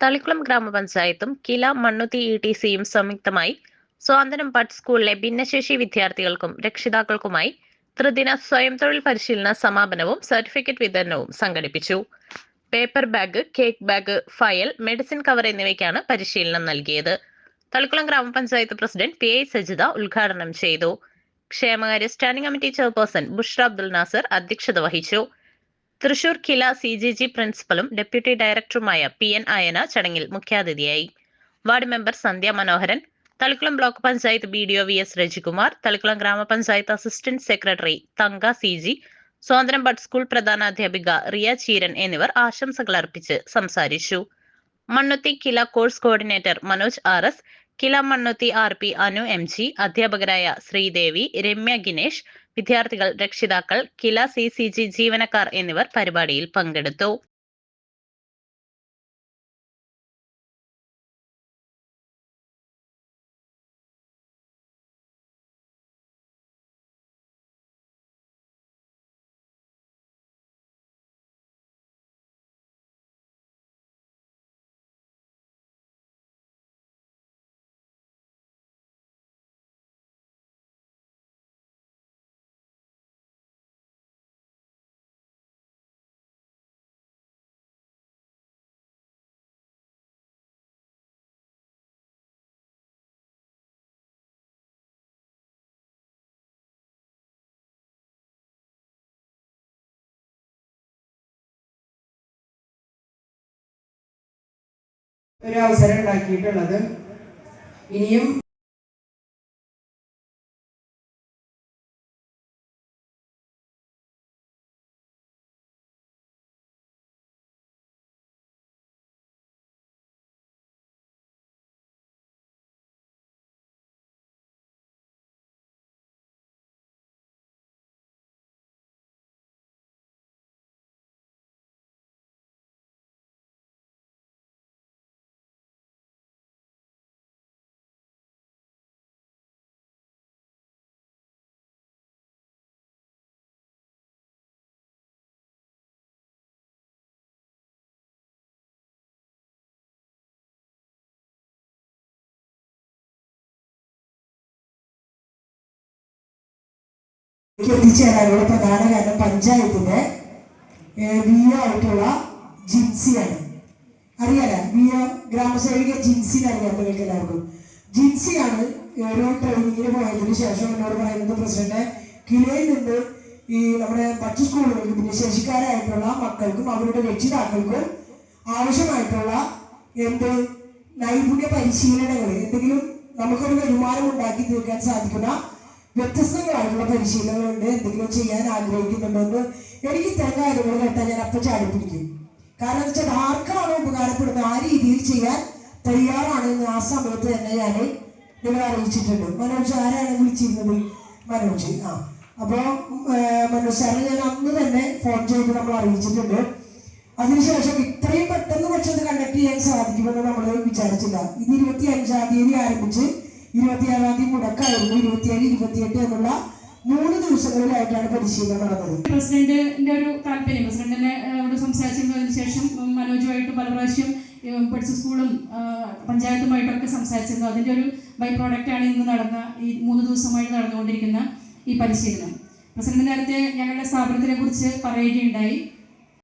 തളിക്കുളം ഗ്രാമപഞ്ചായത്തും KILA Mannuthy E T സിയും സംയുക്തമായി സ്വാതന്ത്ര്യം പട്ട് സ്കൂളിലെ ഭിന്നശേഷി വിദ്യാർത്ഥികൾക്കും രക്ഷിതാക്കൾക്കുമായി ത്രിദിന സ്വയം തൊഴിൽ പരിശീലന സമാപനവും സർട്ടിഫിക്കറ്റ് വിതരണവും സംഘടിപ്പിച്ചു. Paper bag cake bag file medicine cover എന്നിവയ്ക്കാണ് പരിശീലനം നൽകിയത്. തളിക്കുളം ഗ്രാമപഞ്ചായത്ത് പ്രസിഡന്റ് പി ഐ സജിത ഉദ്ഘാടനം ചെയ്തു. ക്ഷേമകാര്യ standing committee chairperson Bushra Abdul Nasser അധ്യക്ഷത വഹിച്ചു. Thrissur KILA C G G പ്രിൻസിപ്പലും deputy ഡയറക്ടറുമായ പി എൻ അയന ചടങ്ങിൽ മുഖ്യാതിഥിയായി. Ward member Sandhya Manoharan Thalikulam block panchayat B D O V S Rajikumar Thalikulam ഗ്രാമപഞ്ചായത്ത് assistant secretary Thanka C G സ്വാതന്ത്ര്യം bud school പ്രധാനാധ്യാപിക റിയ ചീരൻ എന്നിവർ ആശംസകൾ അർപ്പിച്ച് സംസാരിച്ചു. Mannuthy KILA course coordinator Manoj R S KILA Mannuthy R P Anu M G അധ്യാപകരായ ശ്രീദേവി രമ്യ ഗിനേഷ് വിദ്യാർത്ഥികൾ രക്ഷിതാക്കൾ കില സി സി ജി ജീവനക്കാർ എന്നിവർ പരിപാടിയിൽ പങ്കെടുത്തു. ഒരു അവസരം ഉണ്ടാക്കിയിട്ടുള്ളത്. ഇനിയും എനിക്ക് എത്തിച്ചേരാനുള്ള പ്രധാന കാരണം പഞ്ചായത്തിന്റെ വി ആയിട്ടുള്ള ജിൻസിയാണ്. അറിയാല വി ഗ്രാമസേവിക ജിൻസിനെ അറിയാം നിങ്ങൾക്ക് എല്ലാവർക്കും. ജിൻസിയാണ് ഓരോ ട്രെയിനിങ്ങിന് പോയതിനു ശേഷം എന്നോട് പറയുന്നത് പ്രസിഡന്റ് കിലയിൽ നിന്ന് ഈ നമ്മുടെ മറ്റു സ്കൂളുകൾക്ക് ഭിന്നശേഷിക്കാരായിട്ടുള്ള മക്കൾക്കും അവരുടെ രക്ഷിതാക്കൾക്കും ആവശ്യമായിട്ടുള്ള എന്ത് നൈപുണ്യ പരിശീലനങ്ങൾ എന്തെങ്കിലും നമുക്കൊരു വരുമാനം ഉണ്ടാക്കി തീർക്കാൻ സാധിക്കുന്ന വ്യത്യസ്തങ്ങളായിട്ടുള്ള പരിശീലനങ്ങളുണ്ട്. എന്തെങ്കിലും ചെയ്യാൻ ആഗ്രഹിക്കുന്നുണ്ടെന്ന് എനിക്ക് ഇത്തരം കാര്യങ്ങൾ കേട്ടാൽ ഞാൻ അപ്പം ചാടിപ്പിടിക്കും. കാരണം എന്ന് വെച്ചാൽ ആർക്കാണോ ഉപകാരപ്പെടുന്നത്? ആ രീതിയിൽ ചെയ്യാൻ തയ്യാറാണെന്ന് ആ സമയത്ത് തന്നെ ഞാൻ നിങ്ങളെ അറിയിച്ചിട്ടുണ്ട്. മനോജ് ആരാണ് വിളിച്ചിരുന്നത്? മനോജ്. ആ. അപ്പോൾ മനോജ് സാറിന് ഞാൻ അന്ന് തന്നെ ഫോൺ ചെയ്ത് നമ്മൾ അറിയിച്ചിട്ടുണ്ട്. അതിനുശേഷം ഇത്രയും പെട്ടെന്ന് പക്ഷെ അത് കണ്ടക്ട് ചെയ്യാൻ സാധിക്കുമെന്ന് നമ്മൾ വിചാരിച്ചില്ല. ഇത് ഇരുപത്തി അഞ്ചാം തീയതി ആരംഭിച്ച് ഇരുപത്തിയാറാം തീയതി മുടക്കായിരുന്നു. ഇരുപത്തിയേഴ് ഇരുപത്തിയെട്ട് എന്നുള്ള മൂന്ന് ദിവസങ്ങളിലായിട്ടാണ് പരിശീലനം നടന്നത്. പ്രസിഡന്റിന്റെ ഒരു താല്പര്യം പ്രസിഡന്റിനെ അവിടെ സംസാരിച്ചതിന് ശേഷം മനോജുമായിട്ട് പല പ്രാവശ്യം പഠിച്ച സ്കൂളും പഞ്ചായത്തുമായിട്ടൊക്കെ സംസാരിച്ചിരുന്നു. അതിന്റെ ഒരു ബൈ ആണ് ഇന്ന് നടന്ന ഈ മൂന്ന് ദിവസമായിട്ട് നടന്നുകൊണ്ടിരിക്കുന്ന ഈ പരിശീലനം. പ്രസിഡന്റ് നേരത്തെ ഞങ്ങളുടെ സ്ഥാപനത്തിനെ കുറിച്ച് പറയുകയുണ്ടായി.